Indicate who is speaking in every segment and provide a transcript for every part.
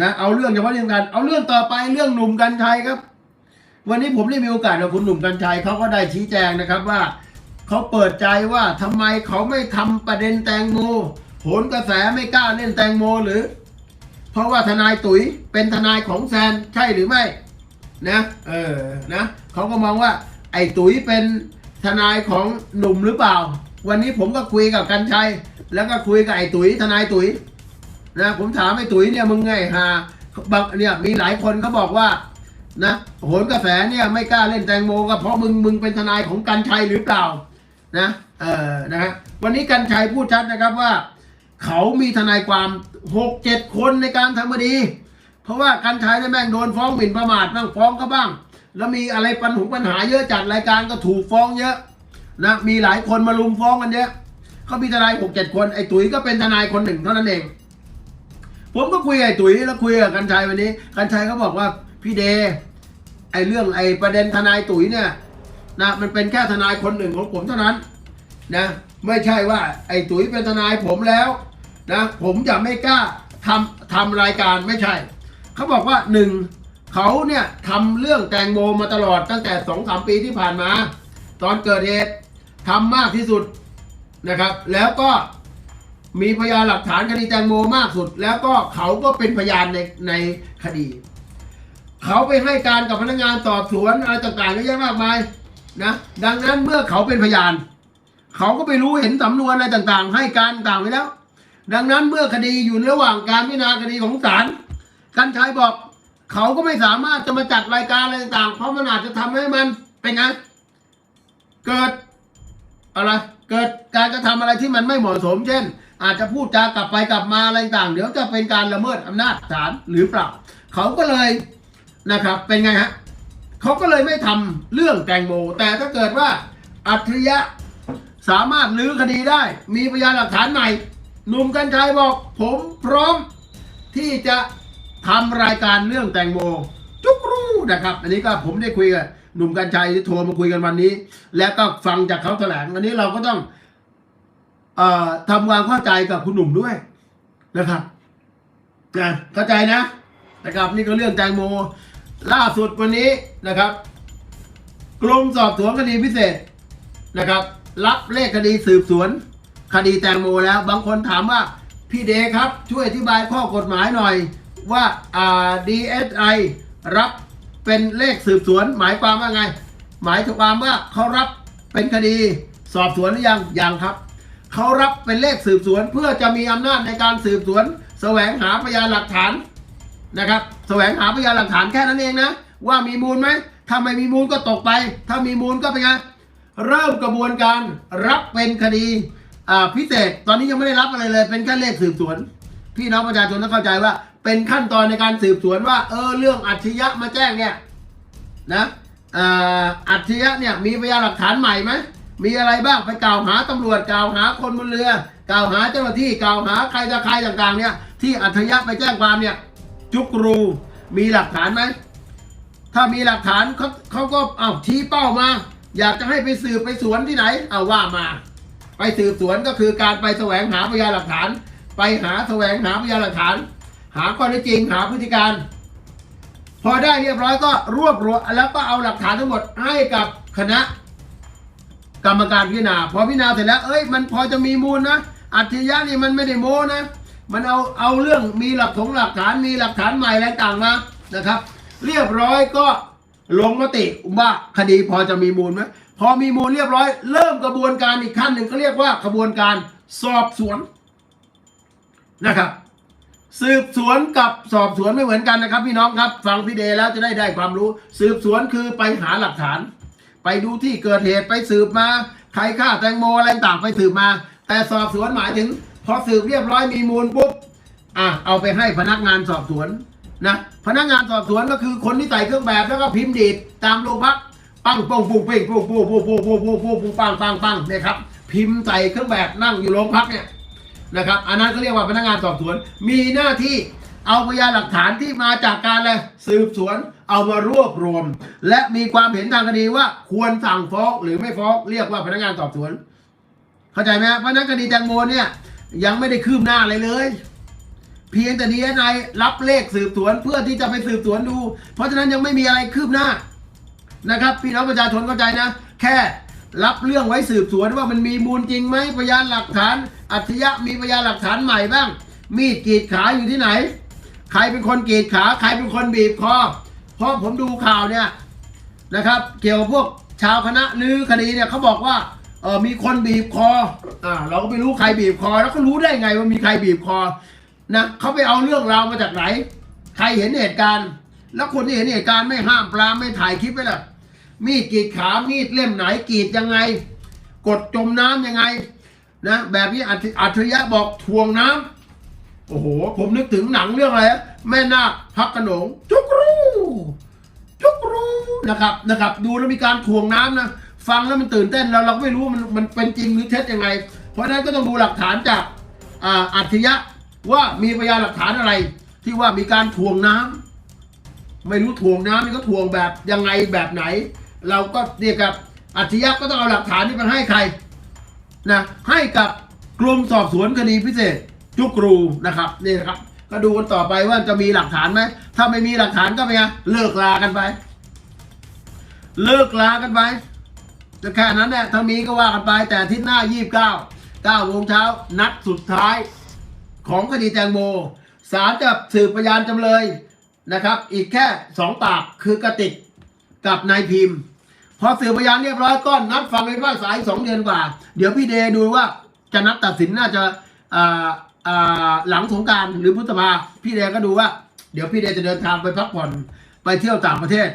Speaker 1: นะเอาเรื่องเฉพาะเรื่องกัน เอาเรื่องต่อไปเรื่องหนุ่มกัญชัยครับ วันนี้ผมได้มีโอกาสกับคุณหนุ่มกัญชัยเขาก็ได้ชี้แจงนะครับว่าเขาเปิดใจว่าทำไมเขาไม่ทำประเด็นแตงโมโหนกระแสไม่กล้าเล่นแตงโมหรือ เพราะว่าทนายตุ๋ยเป็นทนายของแซนใช่หรือไม่นะเออนะเขาก็มองว่า ไอ้ตุ๋ยเป็นทนายของหนุ่มหรือเปล่า วันนี้ผมก็คุยกับกัญชัย แล้วก็คุยกับไอ้ตุ๋ยทนายตุ๋ย นะผมถามไอ้ตุ๋ยเนี่ยมึงไงฮะบางเนี่ยมีหลายคนเขาบอกว่านะโหนกระแสเนี่ยไม่กล้าเล่นแตงโมก็เพราะมึงมึงเป็นทนายของกัญชัยหรือเปล่านะเออนะฮะวันนี้กัญชัยพูดชัดนะครับว่า เขามีทนายความหกเจ็ดคนในการทำคดี เพราะว่ากัญชัยเนี่ยแม่งโดนฟ้องหมิ่นประมาทบ้างฟ้องเขาบ้าง แล้วมีอะไรปัญหาปัญหาเยอะจัดรายการก็ถูกฟ้องเยอะนะมีหลายคนมาลุมฟ้องกันเยอะเขามีทนายหกเจ็ดคนไอ้ตุ๋ยก็เป็นทนายคนหนึ่งเท่านั้นเอง ผมก็คุยกับไอ้ตุ๋ยแล้วคุยกับกัญชัยวันนี้ กัญชัยเขาบอกว่าพี่เดไอ้เรื่องไอ้ประเด็นทนายตุ๋ยเนี่ยนะมันเป็นแค่ทนายคนหนึ่งของผมเท่านั้นนะไม่ใช่ว่าไอ้ตุ๋ยเป็นทนายผมแล้วนะผมจะไม่กล้าทำทำรายการไม่ใช่ เขาบอกว่าหนึ่งเขาเนี่ยทำเรื่องแตงโมมาตลอดตั้งแต่สองสามปีที่ผ่านมา ตอนเกิดเหตุทำมากที่สุดนะครับ แล้วก็ มีพยานหลักฐานคดีแตงโมมากสุด แล้วก็เขาก็เป็นพยานในในคดี เขาไปให้การกับพนักงานสอบสวนอะไรต่างๆเยอะแยะมากมายนะดังนั้นเมื่อเขาเป็นพยาน เขาก็ไปรู้เห็นสำนวนอะไรต่างๆ ให้การต่างไปแล้ว ดังนั้นเมื่อคดีอยู่ระหว่างการพิจารณาคดีของศาลกัญชัยบอก เขาก็ไม่สามารถจะมาจัดรายการอะไรต่างๆ เพราะมันอาจจะทำให้มันเป็นไงเกิดอะไรเกิดการกระทำอะไรที่มันไม่เหมาะสม เช่น อาจจะพูดจากลับไปกลับมาอะไรต่าง เดี๋ยวจะเป็นการละเมิดอำนาจศาลหรือเปล่า เขาก็เลยนะครับเป็นไงฮะเขาก็เลยไม่ทำเรื่องแตงโม แต่ถ้าเกิดว่าอัจฉริยะสามารถลื้อคดีได้ มีพยานหลักฐานใหม่หนุ่มกัญชัยบอก ผมพร้อมที่จะทำรายการเรื่องแตงโม จุกรูนะครับ อันนี้ก็ผมได้คุยกับหนุ่มกัญชัยที่โทรมาคุยกันวันนี้ แล้วก็ฟังจากเขาแถลงอันนี้เราก็ต้อง ทำความเข้าใจกับคุณหนุ่มด้วยนะครับนะเข้าใจนะนะครับ นี่ก็เรื่องแตงโม ล่าสุดวันนี้นะครับ กรมสอบสวนคดีพิเศษนะครับ รับเลขคดีสืบสวน คดีแตงโมแล้ว บางคนถามว่าพี่เดครับ ช่วยอธิบายข้อกฎหมายหน่อย ว่าอ่า DSI รับเป็นเลขสืบสวน หมายความว่าไง หมายความว่าเขารับเป็นคดีสอบสวนหรือยังยังครับ เขารับเป็นเลขสืบสวน เพื่อจะมีอำนาจในการสืบสวน แสวงหาพยานหลักฐานนะครับ แสวงหาพยานหลักฐานแค่นั้นเองนะ ว่ามีมูลไหมถ้าไม่มีมูลก็ตกไป ถ้ามีมูลก็เป็นไงเริ่มกระบวนการรับเป็นคดีพิเศษตอนนี้ยังไม่ได้รับอะไรเลย เป็นแค่เลขสืบสวน พี่น้องประชาชนต้องเข้าใจว่า เป็นขั้นตอนในการสืบสวนว่า เออเรื่องอัจฉริยะมาแจ้งเนี่ยนะอัจฉริยะเนี่ยมีพยานหลักฐานใหม่ไหม มีอะไรบ้างไปกล่าวหาตำรวจกล่าวหาคนบนเรือ กล่าวหาเจ้าหน้าที่กล่าวหาใครจะใครต่างๆเนี่ยที่อัจฉริยะไปแจ้งความเนี่ยจุกรูมีหลักฐานไหมถ้ามีหลักฐานเขาเขาก็เอาชี้เป้ามา อยากจะให้ไปสืบไปสวนที่ไหน เอาว่ามา ไปสืบสวนก็คือการไปแสวงหาพยานหลักฐาน ไปหาแสวงหาพยานหลักฐาน หาข้อเท็จจริงหาพฤติการ พอได้เรียบร้อยก็รวบรวมแล้วก็เอาหลักฐานทั้งหมดให้กับคณะ กรรมการพิจารณาพอพิจารณาเสร็จแล้วเอ้ยมันพอจะมีมูลนะอัจฉริยะนี่มันไม่ได้โม้นะ มันเอาเอาเรื่องมีหลักถงหลักฐานมีหลักฐานใหม่อะไรต่างมานะครับ เรียบร้อยก็ลงมติว่าคดีพอจะมีมูลไหมพอมีมูลเรียบร้อย เริ่มกระบวนการอีกขั้นหนึ่งก็เรียกว่ากระบวนการสอบสวนนะครับ สืบสวนกับสอบสวนไม่เหมือนกันนะครับ พี่น้องครับ ฟังพี่เดแล้วจะได้ได้ความรู้ สืบสวนคือไปหาหลักฐาน ไปดูที่เกิดเหตุไปสืบมา ใครฆ่าแตงโมอะไรต่างไปสืบมา แต่สอบสวนหมายถึง พอสืบเรียบร้อยมีมูลปุ๊บอะเอาไปให้พนักงานสอบสวนนะพนักงานสอบสวนก็คือคนที่ใส่เครื่องแบบแล้วก็พิมพ์ดีดตามโรงพักปังปงปุงเป่งปุงปุงปุงปุงปุงปุงปุงปุงปังปังปังเนี่ยครับพิมพ์ใส่เครื่องแบบนั่งอยู่โรงพักเนี่ยนะครับอันนั้นก็เรียกว่าพนักงานสอบสวนมีหน้าที่ เอาพยานหลักฐานที่มาจากการอะไรสืบสวนเอามารวบรวม และมีความเห็นทางคดีว่าควรสั่งฟ้องหรือไม่ฟ้องเรียกว่าพนักงานสอบสวน เข้าใจไหมเพราะนั้นคดีแตงโมเนี่ยยังไม่ได้คืบหน้าอะไรเลย เพียงแต่ดีนายรับเลขสืบสวนเพื่อที่จะไปสืบสวนดู เพราะฉะนั้นยังไม่มีอะไรคืบหน้านะครับพี่น้องประชาชนเข้าใจนะ แค่รับเรื่องไว้สืบสวนว่ามันมีมูลจริงไหมพยานหลักฐาน อัจฉริยะมีพยานหลักฐานใหม่บ้าง มีดกรีดขาอยู่ที่ไหน ใครเป็นคนกรีดขาใครเป็นคนบีบคอเพราะผมดูข่าวเนี่ยนะครับ เกี่ยวกับพวกชาวคณะลือคดีเนี่ยเขาบอกว่าเออมีคนบีบคออ่าเราก็ไม่รู้ใครบีบคอ แล้วก็รู้ได้ไงว่ามีใครบีบคอนะเขาไปเอาเรื่องราวมาจากไหน ใครเห็นเหตุการณ์ แล้วคนที่เห็นเหตุการณ์ไม่ห้ามปรามไม่ถ่ายคลิปไว้ล่ะมีดกรีดขามีดเล่มไหนกรีดยังไง กดจมน้ำยังไงนะแบบนี้อัจฉริยะบอกทวงน้ำ โอ้โห ผมนึกถึงหนังเรื่องอะไรแม่นาคพักกระหนงจุกรูทุกรูนะครับนะครับ ดูแล้วมีการถ่วงน้ำนะฟังแล้วมันตื่นเต้นเราเราก็ไม่รู้มันมันเป็นจริงหรือเท็จยังไง เพราะฉะนั้นก็ต้องดูหลักฐานจากอ่าอัจฉริยะว่ามีพยานหลักฐานอะไร ที่ว่ามีการถ่วงน้ำไม่รู้ถ่วงน้ำนี่ก็ถ่วงแบบยังไงแบบไหน เราก็เรียกกับอัจฉริยะก็ต้องเอาหลักฐานนี้ไปให้ใครนะให้กับกรมสอบสวนคดีพิเศษ จุกรูนะครับนี่นะครับ ก็ดูกันต่อไปว่าจะมีหลักฐานไหมถ้าไม่มีหลักฐานก็ไปนไงเลิกลากันไป เลิกลากันไปก็แค่นั้นแหละถ้ามีก็ว่ากันไป แต่ที่หน้า29 9โมงเช้านัดสุดท้ายของคดีแตงโมศาลจะสืบพยานจำเลยนะครับ อีกแค่สองปากคือกระติกกับนายพิมพ์ พอสืบพยานเรียบร้อยก็นัดฟังในภาคษาอีกสองเดือนกว่า เดี๋ยวพี่เดดูว่าจะนัดตัดสินน่าจะอ่า หลังสงการหรือพฤษภาพี่เดก็ดูว่า เดี๋ยวพี่เดจะเดินทางไปพักผ่อนไปเที่ยวต่างประเทศ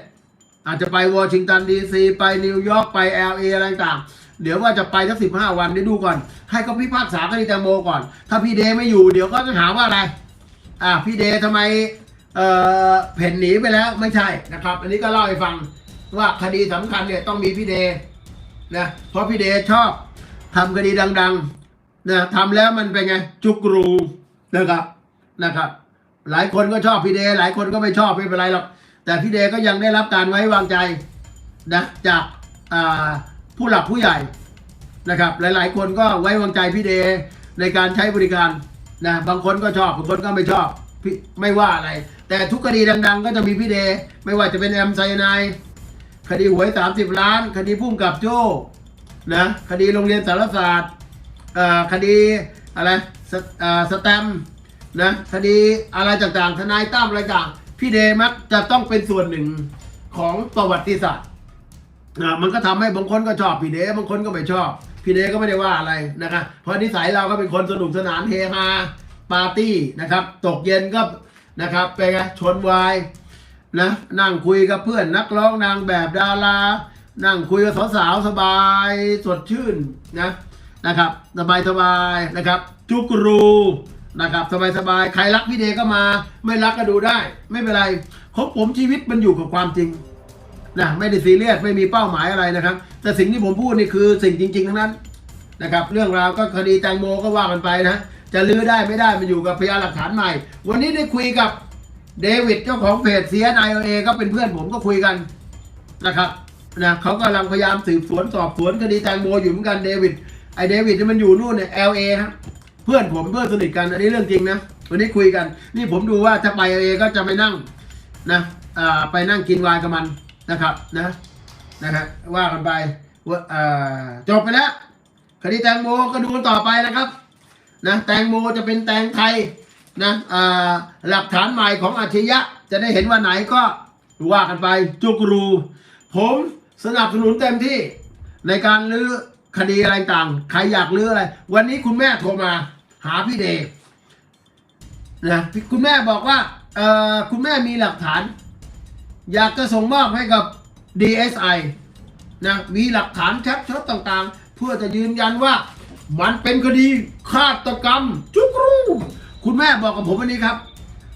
Speaker 1: อาจจะไปวอชิงตันดีซีไปนิวยอร์กไปเอลเออะไรต่างเดี๋ยวว่าจะไปสักสิบห้าวันได้ดูก่อน ให้เขาพิพากษาคดีแตงโมก่อน ถ้าพี่เดไม่อยู่เดี๋ยวก็จะหาว่าอะไร อ่าพี่เดทำไมเอ่อเพ่นหนีไปแล้วไม่ใช่นะครับ อันนี้ก็เล่าให้ฟังว่าคดีสำคัญเนี่ยต้องมีพี่เดนะเพราะพี่เดชอบทำคดีดัง ๆ นะทำแล้วมันเป็นไง จุกรูนะครับนะครับ หลายคนก็ชอบพี่เด หลายคนก็ไม่ชอบไม่เป็นไรหรอกแต่พี่เดก็ยังได้รับการไว้วางใจนะจากาผู้หลักผู้ใหญ่นะครับ หลาย ๆ คนก็ไว้วางใจพี่เดในการใช้บริการนะบางคนก็ชอบบางคนก็ไม่ชอบไม่ว่าอะไร แต่ทุกคดีดัง ๆ ก็จะมีพี่เด ไม่ว่าจะเป็นแอมไซยาไนด์คดีหวย 30 ล้าน คดีพุ่มกับโจ้นะคดีโรงเรียนสารศาสตร์ คดีอะไรสสแตมนะคดีอะไรต่างๆทนายตั้มอะไรต่างพี่เดมักจะต้องเป็นส่วนหนึ่งของประวัติศาสตร์อ่ามันก็ทำให้บางคนก็ชอบพี่เดบางคนก็ไม่ชอบ พี่เดก็ไม่ได้ว่าอะไรนะครับเพราะนิสัยเราก็เป็นคนสนุกสนานเฮฮาปาร์ตี้นะครับ ตกเย็นก็นะครับเป็นไงชนวายนะนั่งคุยกับเพื่อนนักร้องนางแบบดารา นั่งคุยกับสาวๆสบายสดชื่นนะ นะครับสบายสบายๆนะครับจุกรูนะครับสบายสบายๆใครรักพี่เดก็มา ไม่รักก็ดูได้ ไม่เป็นไรของผมชีวิตมันอยู่กับความจริงนะไม่ได้ซีเรียสไม่มีเป้าหมายอะไรนะครับ แต่สิ่งที่ผมพูดนี่คือสิ่งจริง ๆ ทั้งนั้นนะครับ เรื่องราวก็คดีแตงโมก็ว่ากันไปนะจะลื้อได้ไม่ได้มันอยู่กับพยานหลักฐานใหม่ วันนี้ได้คุยกับเดวิดเจ้าของเพจ CNIOA ก็เป็นเพื่อนผมก็คุยกันนะครับนะเขากำลังพยายามสืบสวนสอบสวนคดีแตงโมอยู่เหมือนกันเดวิด เดวิดที่มันอยู่นู่นเนี่ย LA ครับเพื่อนผมเพื่อนสนิทกันอันนี้เรื่องจริงนะวันนี้คุยกัน นี่ผมดูว่าถ้าไป LA ก็จะไปนั่งนะอ่าไปนั่งกินวน์กับมันนะครับนะนะครับว่ากันไปว่าอ่าจบไปแล้วคดีแตงโมก็ดูต่อไปนะครับนะแตงโมจะเป็นแตงไทยนะอ่าหลักฐานใหม่ของอาชญะจะได้เห็นว่าไหนก็ว่ากันไปจุกรู ผมสนับสนุนเต็มที่ในการลื้อ คดีอะไรต่าง ใครอยากเลืออะไร วันนี้คุณแม่โทรมา หาพี่เดชนะคุณแม่บอกว่าเอ่อคุณแม่มีหลักฐาน อยากจะส่งมอบให้กับ DSI นะมีหลักฐานชัดชดต่างๆ เพื่อจะยืนยันว่ามันเป็นคดีฆาตกรรม จุกรูคุณแม่บอกกับผมวันนี้ครับ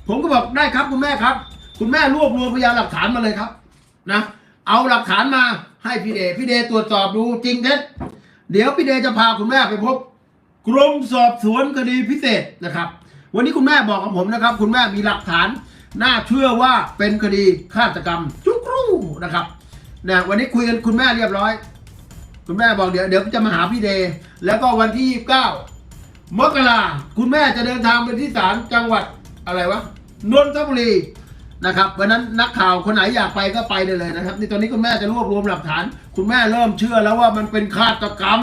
Speaker 1: ผมก็บอกได้ครับคุณแม่ครับ คุณแม่รวบรวมพยานหลักฐานมาเลยครับนะเอาหลักฐานมาให้พี่เดพี่เดตรวจสอบดูจริงเท็จ เดี๋ยวพี่เดจะพาคุณแม่ไปพบกรมสอบสวนคดีพิเศษนะครับ วันนี้คุณแม่บอกกับผมนะครับ คุณแม่มีหลักฐานน่าเชื่อว่าเป็นคดีฆาตกรรมจุกรูนะครับนะวันนี้คุยกันคุณแม่เรียบร้อย คุณแม่บอกเดี๋ยวเดี๋ยวจะมาหาพี่เดแล้วก็วันที่29มกราคุณแม่จะเดินทางไปที่ศาลจังหวัดอะไรวะนนทบุรี นะครับวันนั้นนักข่าวคนไหนอยากไปก็ไปได้เลยนะครับนี่ตอนนี้คุณแม่จะรวบรวมหลักฐาน คุณแม่เริ่มเชื่อแล้วว่ามันเป็นฆาตกรรม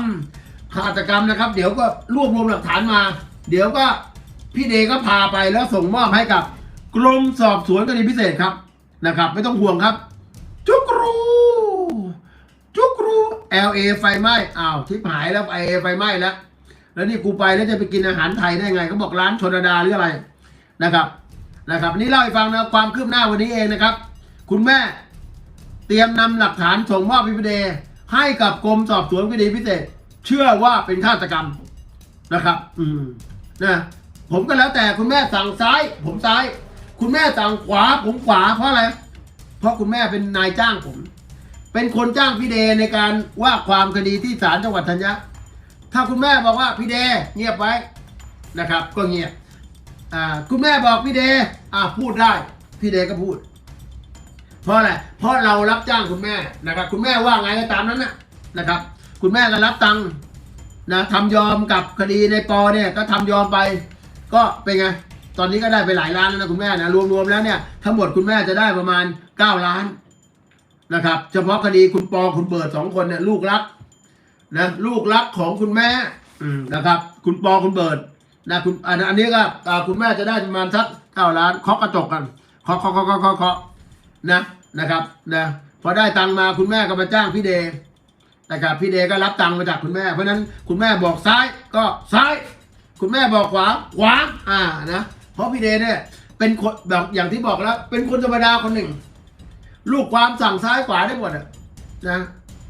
Speaker 1: ฆาตกรรมนะครับ เดี๋ยวก็รวบรวมหลักฐานมา เดี๋ยวก็พี่เดก็พาไปแล้วส่งมอบให้กับ กรมสอบสวนคดีพิเศษครับนะครับ ไม่ต้องห่วงครับ จุกรูจุกรู LA ไฟไหม้อ้าวทิพหายแล้ว LA ไฟไหม้แล้ว แล้วนี่กูไปแล้วจะไปกินอาหารไทยได้ไงเขาบอกร้านชนดาหรืออะไรนะครับ นะครับนี่เล่าให้ฟังนะความคืบหน้าวันนี้เองนะครับ คุณแม่เตรียมนำหลักฐานส่งมอบพิพเดให้กับกรมสอบสวนคดีพิเศษ เชื่อว่าเป็นฆาตกรรมนะครับ อืมนะผมก็แล้วแต่คุณแม่สั่งซ้าย ผมซ้าย คุณแม่สั่งขวา ผมขวาเพราะอะไร เพราะคุณแม่เป็นนายจ้างผม เป็นคนจ้างพี่เดในการว่าความคดีที่ศาลจังหวัดธัญญะถ้าคุณแม่บอกว่าพี่เดเงียบไว้นะครับ ก็เงียบ อ่าคุณแม่บอกพี่เดอ่าพูดได้ พี่เดก็พูด เพราะอะไรเพราะเรารับจ้างคุณแม่นะครับ คุณแม่ว่าไงก็ตามนั้นนะนะครับ คุณแม่ก็รับตังค์นะทำยอมกับคดีในปอเนี่ยก็ทำยอมไป ก็เป็นไงตอนนี้ก็ได้ไปหลายล้านแล้วนะคุณแม่นะรวมๆแล้วเนี่ยทั้งหมดคุณแม่จะได้ประมาณเก้าล้านนะครับ เฉพาะคดีคุณปอคุณเบิร์ดสองคนเนี่ยลูกรักนะลูกรักของคุณแม่อืนะครับ คุณปอคุณเบิร์ด นะคุณอันอันนี้ก็คุณแม่จะได้ประมาณสักเก้าล้านเคาะกระจกกันเคาะเคาะเคาะเคาะเคาะนะนะครับนะพอได้ตังมาคุณแม่ก็มาจ้างพี่เดย์นะครับพี่เดย์ก็รับตังมาจากคุณแม่ เพราะฉะนั้นคุณแม่บอกซ้ายก็ซ้าย คุณแม่บอกขวาขวาอ่านะเพราะพี่เดย์เนี่ยเป็นคนแบบอย่างที่บอกแล้ว เป็นคนธรรมดาคนหนึ่ง ลูกความสั่งซ้ายขวาได้หมดนะ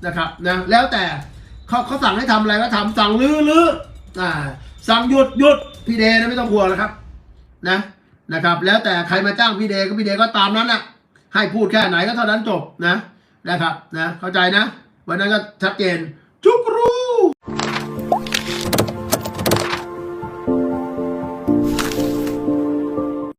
Speaker 1: นะครับนะแล้วแต่เขาเขาสั่งให้ทำอะไรก็ทำสั่งลื้อลื้ออ่า สั่งหยุดหยุดพี่เดย์นะไม่ต้องหัวแล้วครับ นะนะครับ แล้วแต่ใครมาจ้างพี่เดย์ก็พี่เดย์ก็ตามนั้นนะให้พูดแค่ไหนก็เท่านั้นจบนะนะครับนะเข้าใจนะวันนั้นก็ชัดเจน